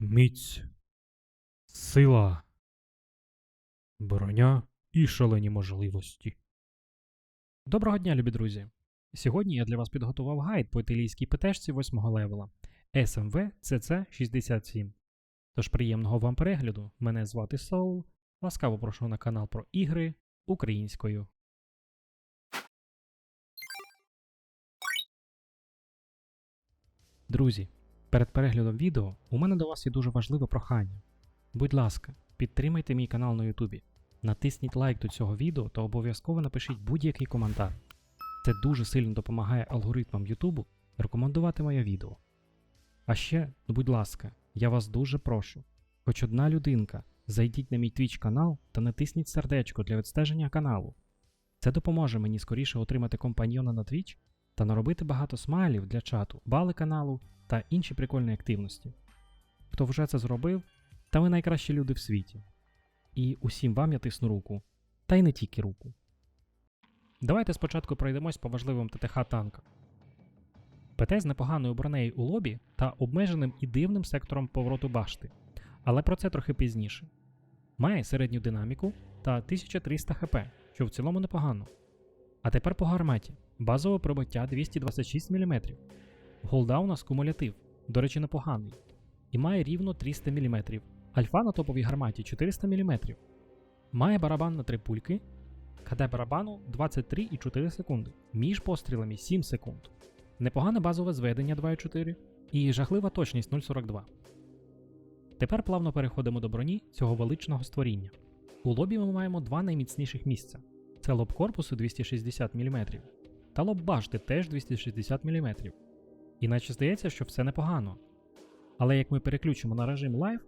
Міць, сила, броня і шалені можливості. Доброго дня, любі друзі! Сьогодні я для вас підготував гайд по італійській ПТшці 8 левела SMV CC67. Тож приємного вам перегляду. Мене звати Соул. Ласкаво прошу на канал про ігри українською. Друзі, перед переглядом відео у мене до вас є дуже важливе прохання. Будь ласка, підтримайте мій канал на Ютубі. Натисніть лайк до цього відео та обов'язково напишіть будь-який коментар. Це дуже сильно допомагає алгоритмам Ютубу рекомендувати моє відео. А ще, будь ласка, я вас дуже прошу. Хоч одна людинка, зайдіть на мій Twitch канал та натисніть сердечко для відстеження каналу. Це допоможе мені скоріше отримати компаньйона на Twitch та наробити багато смайлів для чату, бали каналу та інші прикольні активності. Хто вже це зробив, та ви найкращі люди в світі. І усім вам я тисну руку, та й не тільки руку. Давайте спочатку пройдемось по важливим ТТХ танкам. ПТ з непоганою бронею у лобі та обмеженим і дивним сектором повороту башти, але про це трохи пізніше. Має середню динаміку та 1300 хп, що в цілому непогано. А тепер по гарматі. Базове пробиття 226 мм. Голда у нас кумулятив, до речі, непоганий. І має рівно 300 мм. Альфа на топовій гарматі 400 мм. Має барабан на 3 пульки. КД барабану 23,4 секунди. Між пострілами 7 секунд. Непогане базове зведення 2,4 і жахлива точність 0,42. Тепер плавно переходимо до броні цього величного створіння. У лобі ми маємо два найміцніших місця: це лоб корпусу 260 мм та лоб башти теж 260 мм. Іначе здається, що все непогано. Але як ми переключимо на режим Live,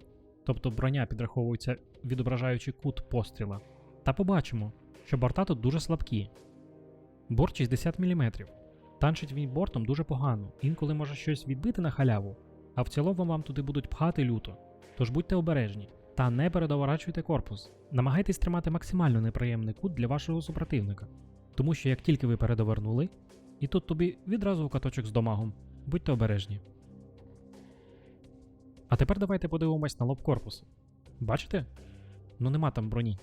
тобто броня підраховується відображаючи кут постріла, та побачимо, що борта тут дуже слабкі. Борт 60 мм. Танчить він бортом дуже погано, інколи може щось відбити на халяву, а в цілому вам туди будуть пхати люто. Тож будьте обережні та не передоворачуйте корпус. Намагайтесь тримати максимально неприємний кут для вашого супротивника. Тому що як тільки ви передовернули, і тут тобі відразу в каточок з домагом. Будьте обережні. А тепер давайте подивимось на лоб корпусу. Бачите? Ну нема там броні.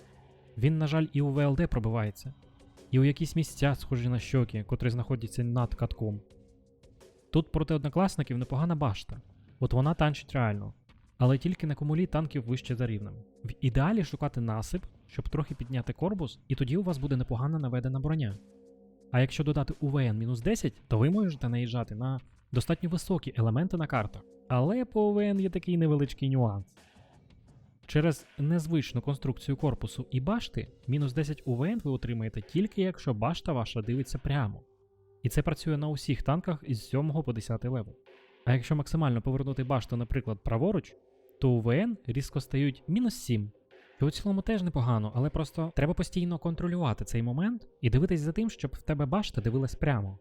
Він, на жаль, і у ВЛД пробивається, і у якісь місця схожі на щоки, котрі знаходяться над катком. Тут проти однокласників непогана башта, от вона танчить реально, але тільки на комулі танків вище за рівнем. В ідеалі шукати насип, щоб трохи підняти корпус, і тоді у вас буде непогана наведена броня. А якщо додати УВН мінус 10, то ви можете наїжджати на достатньо високі елементи на картах. Але по УВН є такий невеличкий нюанс. Через незвичну конструкцію корпусу і башти, мінус 10 УВН ви отримаєте тільки якщо башта ваша дивиться прямо. І це працює на усіх танках із 7 по 10 левел. А якщо максимально повернути башту, наприклад, праворуч, то УВН різко стають мінус 7. Що у цілому теж непогано, але просто треба постійно контролювати цей момент і дивитись за тим, щоб в тебе башта дивилась прямо.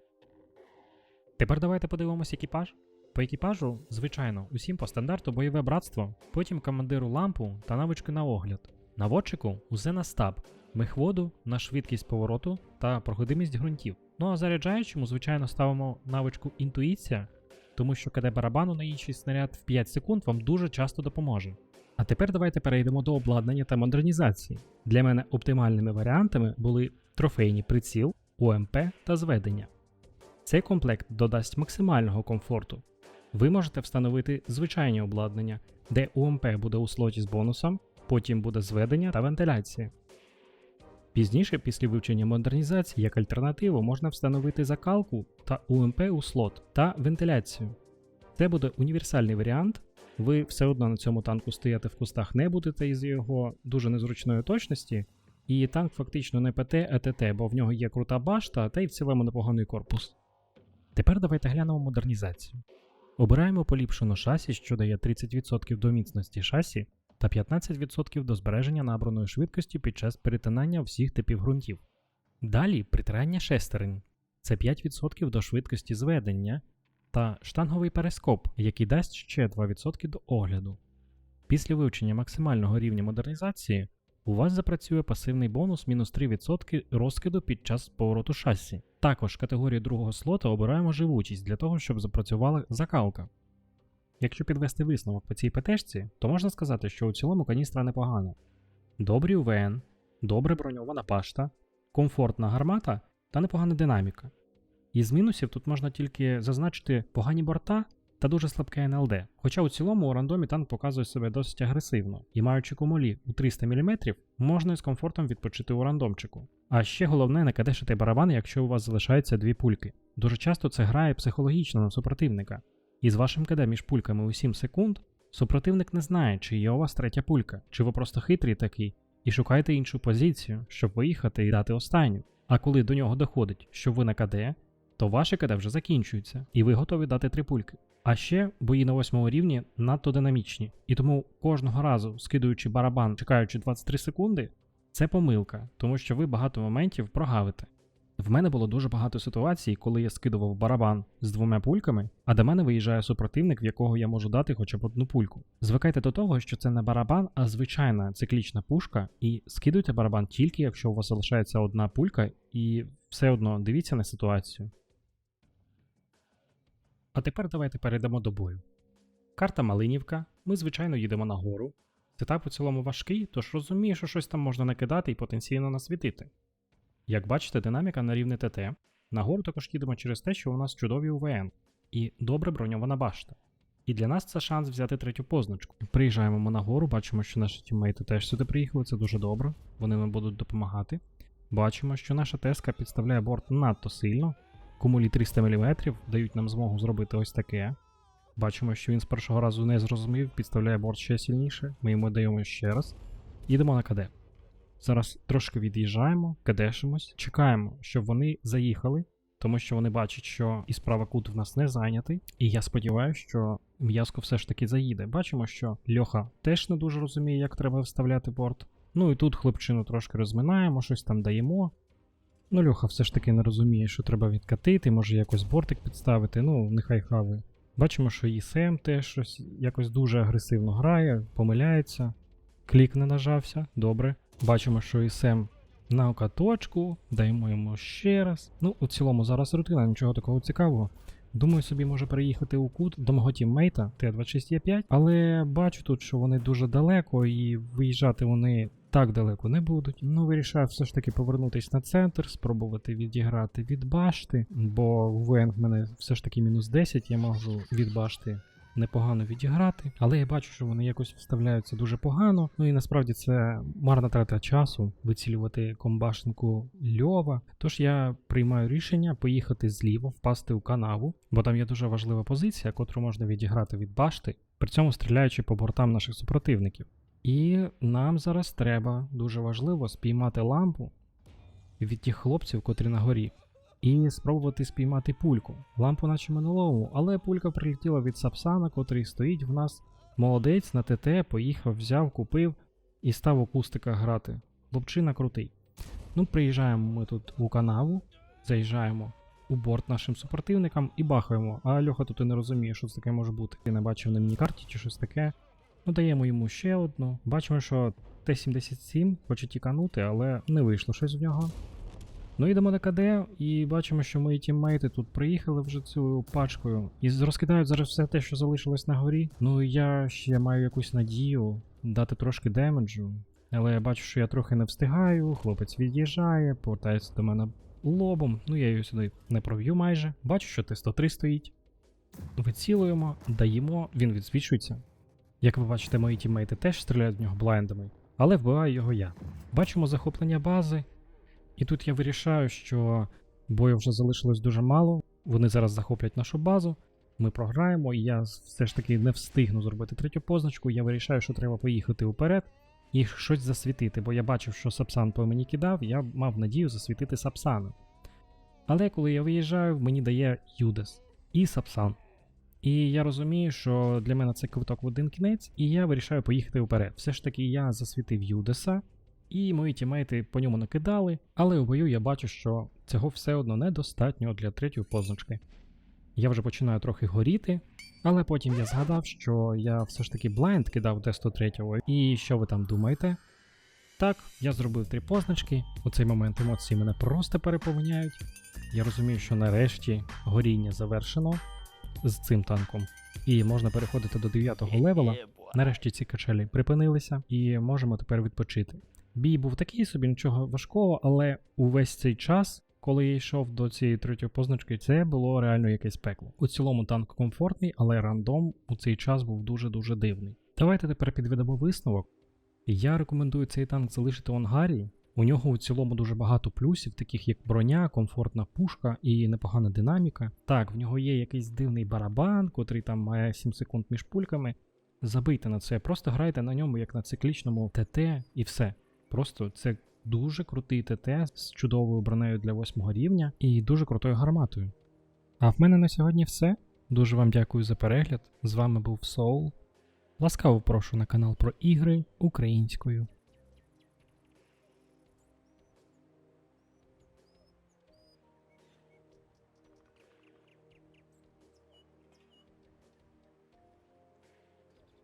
Тепер давайте подивимось екіпаж. По екіпажу, звичайно, усім по стандарту бойове братство, потім командиру лампу та навички на огляд. Наводчику усе на стаб, мехводу на швидкість повороту та проходимість ґрунтів. Ну а заряджаючому, звичайно, ставимо навичку інтуїція, тому що КД барабану на інший снаряд в 5 секунд вам дуже часто допоможе. А тепер давайте перейдемо до обладнання та модернізації. Для мене оптимальними варіантами були трофейні приціл, УМП та зведення. Цей комплект додасть максимального комфорту. Ви можете встановити звичайні обладнання, де УМП буде у слоті з бонусом, потім буде зведення та вентиляція. Пізніше, після вивчення модернізації, як альтернативу, можна встановити закалку та УМП у слот та вентиляцію. Це буде універсальний варіант. Ви все одно на цьому танку стояти в кустах не будете із його дуже незручної точності, і танк фактично не ПТ, а ТТ, бо в нього є крута башта та й в цілому непоганий корпус. Тепер давайте глянемо модернізацію. Обираємо поліпшену шасі, що дає 30% до міцності шасі та 15% до збереження набраної швидкості під час перетинання всіх типів ґрунтів. Далі притирання шестерень це 5% до швидкості зведення та штанговий перископ, який дасть ще 2% до огляду. Після вивчення максимального рівня модернізації у вас запрацює пасивний бонус мінус 3% розкиду під час повороту шасі. Також категорію другого слота обираємо живучість для того, щоб запрацювала закалка. Якщо підвести висновок по цій ПТшці, то можна сказати, що у цілому каністра непогана. Добрий УВН, добре броньована пашта, комфортна гармата та непогана динаміка. Із мінусів тут можна тільки зазначити погані борта та дуже слабке НЛД. Хоча у цілому у рандомі танк показує себе досить агресивно, і маючи кумулі у 300 мм, можна із комфортом відпочити у рандомчику. А ще головне не кадешити барабан, якщо у вас залишаються дві пульки. Дуже часто це грає психологічно на супротивника. І з вашим КД між пульками у 7 секунд супротивник не знає, чи є у вас третя пулька, чи ви просто хитрий такий, і шукаєте іншу позицію, щоб виїхати і дати останню. А коли до нього доходить, що ви на КД, то ваше КД вже закінчується, і ви готові дати три пульки. А ще бої на восьмому рівні надто динамічні, і тому кожного разу, скидуючи барабан, чекаючи 23 секунди, це помилка, тому що ви багато моментів прогавите. В мене було дуже багато ситуацій, коли я скидував барабан з двома пульками, а до мене виїжджає супротивник, в якого я можу дати хоча б одну пульку. Звикайте до того, що це не барабан, а звичайна циклічна пушка, і скидуйте барабан тільки, якщо у вас залишається одна пулька, і все одно дивіться на ситуацію. А тепер давайте перейдемо до бою. Карта Малинівка. Ми, звичайно, їдемо на гору. Сетап у цілому важкий, тож розумію, що щось там можна накидати і потенційно насвітити. Як бачите, динаміка на рівні ТТ. Нагору також їдемо через те, що у нас чудові УВН і добре броньована башта. І для нас це шанс взяти третю позначку. Приїжджаємо ми на гору, бачимо, що наші тіммейти теж сюди приїхали, це дуже добре. Вони нам будуть допомагати. Бачимо, що наша теска підставляє борт надто сильно. Кумулі 300 мм дають нам змогу зробити ось таке. Бачимо, що він з першого разу не зрозумів, підставляє борт ще сильніше. Ми йому даємо ще раз. Їдемо на КД. Зараз трошки від'їжджаємо, кадешимось, чекаємо, щоб вони заїхали, тому що вони бачать, що і справа кут в нас не зайнятий. І я сподіваюся, що м'язко все ж таки заїде. Бачимо, що Льоха теж не дуже розуміє, як треба вставляти борт. Ну і тут хлопчину трошки розминаємо, щось там даємо. Ну, Льоха все ж таки не розуміє, що треба відкатити, може якось бортик підставити, ну, нехай хаває. Бачимо, що і Сем теж щось якось дуже агресивно грає, помиляється. Клік не нажався, добре. Бачимо, що і Сем на окаточку, даємо йому ще раз. Ну, у цілому зараз рутина, нічого такого цікавого. Думаю, собі може переїхати у кут до мого тіммейта Т26Е5, але бачу тут, що вони дуже далеко і виїжджати вони так далеко не будуть. Ну, вирішаю все ж таки повернутися на центр, спробувати відіграти від башти, бо ВН в мене все ж таки мінус 10, я можу від башти непогано відіграти, але я бачу, що вони якось вставляються дуже погано. Ну і насправді це марна трата часу вицілювати комбашенку Льова. Тож я приймаю рішення поїхати зліво, впасти у канаву, бо там є дуже важлива позиція, котру можна відіграти від башти, при цьому стріляючи по бортам наших супротивників. І нам зараз треба дуже важливо спіймати лампу від тих хлопців, котрі на горі і спробувати спіймати пульку. Лампу наче минулому, але пулька прилетіла від Сапсана, котрий стоїть в нас. Молодець на ТТ, поїхав, взяв, купив і став у кустика грати. Хлопчина крутий. Ну, приїжджаємо ми тут у канаву, заїжджаємо у борт нашим супротивникам і бахаємо. А Льоха тут і не розуміє, що це таке може бути. Я не бачив на міні-карті чи щось таке. Ну, даємо йому ще одну. Бачимо, що Т-77 хоче тіканути, але не вийшло щось в нього. Ну йдемо на КД і бачимо, що мої тіммейти тут приїхали вже цю пачкою і розкидають зараз все те, що залишилось на горі. Ну я ще маю якусь надію дати трошки демеджу. Але я бачу, що я трохи не встигаю, хлопець від'їжджає, повертається до мене лобом. Ну я її сюди не пров'ю майже. Бачу, що Т-103 стоїть. Вицілуємо, даємо, він відсвічується. Як ви бачите, мої тіммейти теж стріляють в нього блайндами, але вбиваю його я. Бачимо захоплення бази. І тут я вирішаю, що бою вже залишилось дуже мало. Вони зараз захоплять нашу базу. Ми програємо, і я все ж таки не встигну зробити третю позначку. Я вирішаю, що треба поїхати вперед і щось засвітити, бо я бачив, що Сапсан по мені кидав, я мав надію засвітити Сапсана. Але коли я виїжджаю, мені дає Юдес і Сапсан. І я розумію, що для мене це квиток в один кінець, і я вирішаю поїхати вперед. Все ж таки, я засвітив Юдеса, і мої тімейти по ньому накидали, але у бою я бачу, що цього все одно недостатньо для третьої позначки. Я вже починаю трохи горіти, але потім я згадав, що я все ж таки блайнд кидав Т-103. І що ви там думаєте? Так, я зробив три позначки. У цей момент емоції мене просто переповняють. Я розумію, що нарешті горіння завершено з цим танком. і можна переходити до 9 левела. Нарешті ці качелі припинилися, і можемо тепер відпочити. Бій був такий собі, нічого важкого, але увесь цей час, коли я йшов до цієї третьої позначки, це було реально якесь пекло. У цілому танк комфортний, але рандом у цей час був дуже-дуже дивний. Давайте тепер підведемо висновок. Я рекомендую цей танк залишити в ангарі. У нього у цілому дуже багато плюсів, таких як броня, комфортна пушка і непогана динаміка. Так, в нього є якийсь дивний барабан, котрий там має 7 секунд між пульками. Забийте на це, просто грайте на ньому як на циклічному ТТ і все. Просто це дуже крутий ТТ з чудовою бронею для 8 рівня і дуже крутою гарматою. А в мене на сьогодні все. Дуже вам дякую за перегляд. З вами був Соул. Ласкаво прошу на канал про ігри українською.